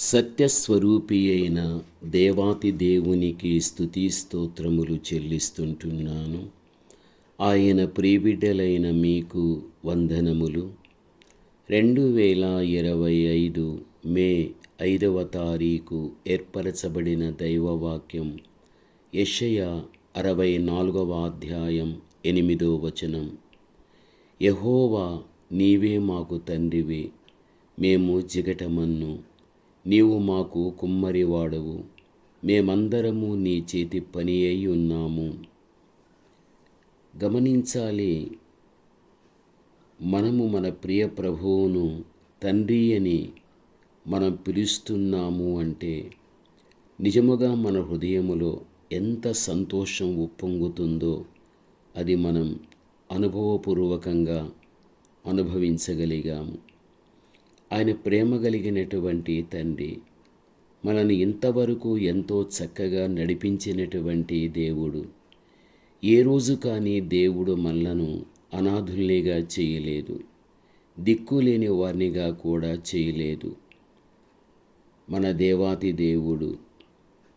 సత్యస్వరూపి అయిన దేవాతి దేవునికి స్థుతి స్తోత్రములు చెల్లిస్తుంటున్నాను. ఆయన ప్రీబిడ్డలైన మీకు వందనములు. రెండు వేల ఇరవై ఐదు మే ఐదవ తారీఖు ఏర్పరచబడిన దైవవాక్యం యషయ అరవై నాలుగవ అధ్యాయం ఎనిమిదో వచనం. యహోవా నీవే మాకు తండ్రివి మేము జిగటమన్ను నీవు మాకు కుమ్మరివాడవు. మేమందరము నీ చేతి పని అయి ఉన్నాము. గమనించాలి మనము మన ప్రియ ప్రభువును తండ్రి అని మనం పిలుస్తున్నాము అంటే నిజముగా మన హృదయములో ఎంత సంతోషం ఉప్పొంగుతుందో అది మనం అనుభవపూర్వకంగా అనుభవించగలిగాము. ఆయన ప్రేమ కలిగినటువంటి తండ్రి. మనల్ని ఇంతవరకు ఎంతో చక్కగా నడిపించినటువంటి దేవుడు. ఏ రోజు కానీ దేవుడు మనలను అనాథుల్నిగా చేయలేదు. దిక్కులేని వారినిగా కూడా చేయలేదు. మన దేవాతి దేవుడు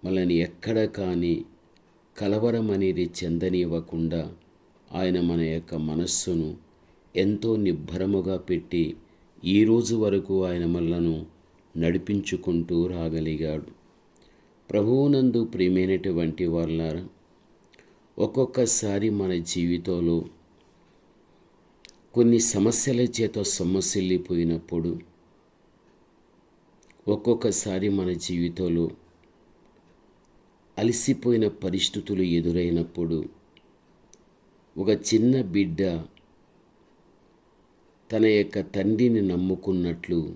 మనల్ని ఎక్కడ కానీ కలవరం అనేది చెందనివ్వకుండా ఆయన మన యొక్క మనస్సును ఎంతో నిబ్బరముగా పెట్టి ఈ రోజు వరకు ఆయన మనలను నడిపించుకుంటూ రాగలిగాడు. ప్రభువునందు ప్రియమైనటువంటి వాళ్ళ ఒక్కొక్కసారి మన జీవితంలో కొన్ని సమస్యల చేత సొమ్మసిల్లిపోయినప్పుడు ఒక్కొక్కసారి మన జీవితంలో అలసిపోయిన పరిస్థితులు ఎదురైనప్పుడు ఒక చిన్న బిడ్డ తన యొక్క తండ్రిని నమ్ముకున్నట్లు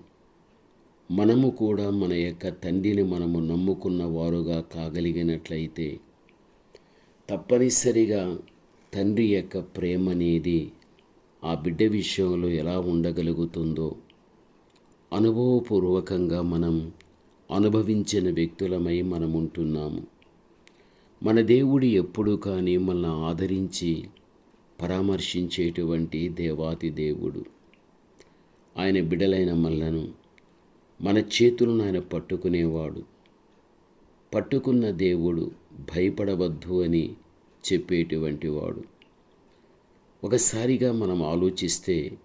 మనము కూడా మన యొక్క తండ్రిని మనము నమ్ముకున్న వారుగా కాగలిగినట్లయితే తప్పనిసరిగా తండ్రి యొక్క ప్రేమ అనేది ఆ బిడ్డ విషయంలో ఎలా ఉండగలుగుతుందో అనుభవపూర్వకంగా మనం అనుభవించిన వ్యక్తులమై మనం ఉంటున్నాము మన దేవుడు ఎప్పుడు కానీ మనల్ని ఆదరించి పరామర్శించేటువంటి దేవాతి దేవుడు. ఆయన బిడలైన మల్లను మన చేతులను ఆయన పట్టుకునేవాడు. పట్టుకున్న దేవుడు భయపడవద్దు అని చెప్పేటువంటి వాడు. ఒకసారిగా మనం ఆలోచిస్తే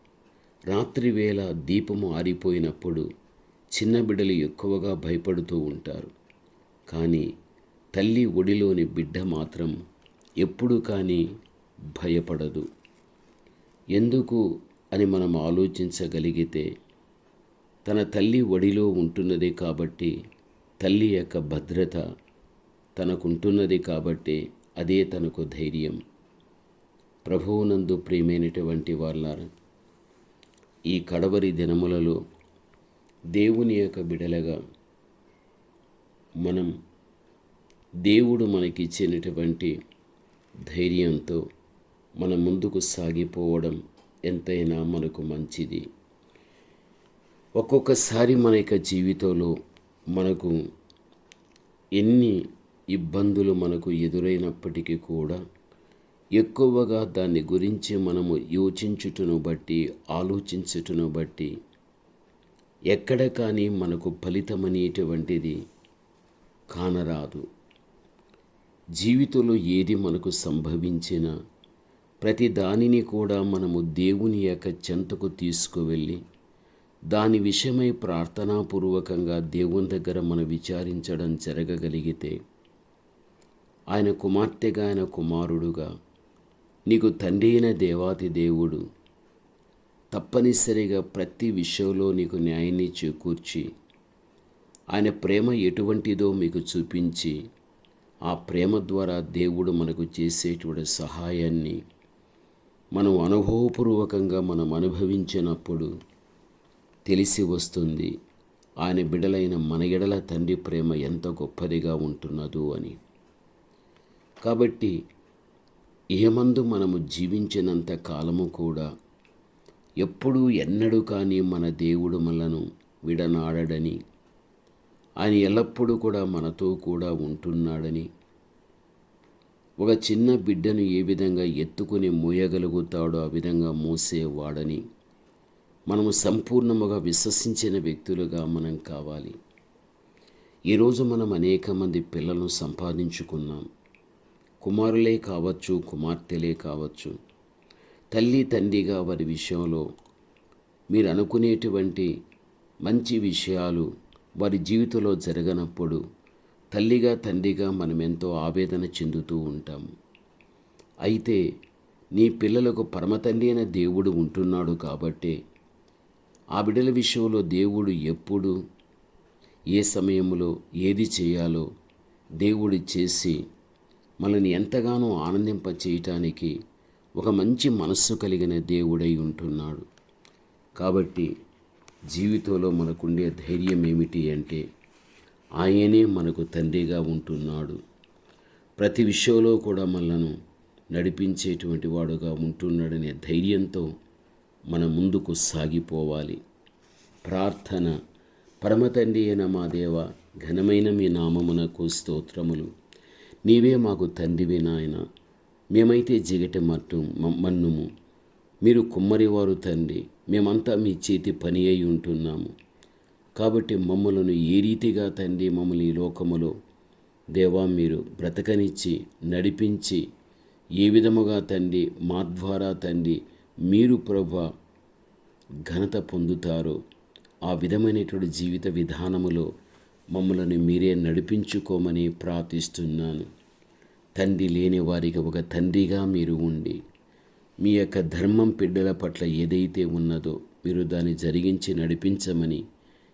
రాత్రి వేళ దీపము ఆరిపోయినప్పుడు చిన్న బిడ్డలు ఎక్కువగా భయపడుతూ ఉంటారు. కానీ తల్లి ఒడిలోని బిడ్డ మాత్రం ఎప్పుడు కానీ భయపడదు. ఎందుకు? అని మనం ఆలోచించగలిగితే తన తల్లి ఒడిలో ఉంటున్నది కాబట్టి తల్లి యొక్క భద్రత తనకుంటున్నది కాబట్టి అదే తనకు ధైర్యం. ప్రభువునందు ప్రియమైనటువంటి వాళ్ళ ఈ కడవరి దినములలో దేవుని యొక్క బిడలగా మనం దేవుడు మనకిచ్చినటువంటి ధైర్యంతో మన ముందుకు సాగిపోవడం ఎంతైనా మనకు మంచిది. ఒక్కొక్కసారి మన యొక్క జీవితంలో మనకు ఎన్ని ఇబ్బందులు మనకు ఎదురైనప్పటికీ కూడా ఎక్కువగా దాని గురించి మనము యోచించుటను బట్టి ఆలోచించుటను బట్టి ఎక్కడ కానీ మనకు ఫలితమనేటువంటిది కానరాదు. జీవితంలో ఏది మనకు సంభవించినా ప్రతి దానిని కూడా మనము దేవుని యొక్క చెంతకు తీసుకువెళ్ళి దాని విషయమై ప్రార్థనాపూర్వకంగా దేవుని దగ్గర మనం విచారించడం జరగగలిగితే ఆయన కుమార్తెగా ఆయన కుమారుడుగా నీకు తండ్రి అయిన దేవాతి దేవుడు తప్పనిసరిగా ప్రతి విషయంలో నీకు న్యాయాన్ని చేకూర్చి ఆయన ప్రేమ ఎటువంటిదో మీకు చూపించి ఆ ప్రేమ ద్వారా దేవుడు మనకు చేసేటువంటి సహాయాన్ని మనం అనుభవపూర్వకంగా మనం అనుభవించినప్పుడు తెలిసి వస్తుంది ఆయన బిడలైన మన ఎడల తండ్రి ప్రేమ ఎంత గొప్పదిగా ఉంటున్నదో అని. కాబట్టి ఏమందు మనము జీవించినంత కాలము కూడా ఎప్పుడూ ఎన్నడూ కానీ మన దేవుడు మనను విడనాడని ఆయన ఎల్లప్పుడూ కూడా మనతో కూడా ఉంటున్నాడని ఒక చిన్న బిడ్డను ఏ విధంగా ఎత్తుకుని మోయగలుగుతాడో ఆ విధంగా మోసేవాడని మనము సంపూర్ణముగా విశ్వసించిన వ్యక్తులుగా మనం కావాలి. ఈరోజు మనం అనేక మంది పిల్లలను సంపాదించుకున్నాం. కుమారులే కావచ్చు కుమార్తెలే కావచ్చు. తల్లి తండ్రిగా వారి విషయంలో మీరు అనుకునేటువంటి మంచి విషయాలు వారి జీవితంలో జరగనప్పుడు తల్లిగా తండ్రిగా మనమెంతో ఆవేదన చెందుతూ ఉంటాము అయితే నీ పిల్లలకు పరమతండ్రి అయిన దేవుడు ఉంటున్నాడు కాబట్టి ఆ బిడ్డల విషయంలో దేవుడు ఎప్పుడు ఏ సమయంలో ఏది చేయాలో దేవుడు చేసి మనల్ని ఎంతగానో ఆనందింప చేయటానికి ఒక మంచి మనస్సు కలిగిన దేవుడై ఉంటున్నాడు. కాబట్టి జీవితంలో మనకుండే ధైర్యం ఏమిటి అంటే ఆయనే మనకు తండ్రిగా ఉంటున్నాడు. ప్రతి విషయంలో కూడా మనలను నడిపించేటువంటి వాడుగా ఉంటున్నాడనే ధైర్యంతో మన ముందుకు సాగిపోవాలి. ప్రార్థన. పరమతండ్రి అయిన మా దేవ ఘనమైన మీ నామమునకు స్తోత్రములు. నీవే మాకు తండ్రివి నాయన. మేమైతే జిగటి మట్టు మన్నుము. మీరు కుమ్మరివారు తండ్రి. మేమంతా మీ చేతి పని అయి ఉంటున్నాము. కాబట్టి మమ్మలను ఏ రీతిగా తండ్రి మమ్మల్ని ఈ లోకములో దేవా మీరు బ్రతకనిచ్చి నడిపించి ఏ విధముగా తండ్రి మా ద్వారా తండ్రి మీరు ప్రభ ఘనత పొందుతారో ఆ విధమైనటువంటి జీవిత విధానములో మమ్మల్ని మీరే నడిపించుకోమని ప్రార్థిస్తున్నాను. తండ్రి లేని వారికి ఒక తండ్రిగా మీరు ఉండి మీ యొక్క ధర్మం బిడ్డల పట్ల ఏదైతే ఉన్నదో మీరు దాన్ని జరిగించి నడిపించమని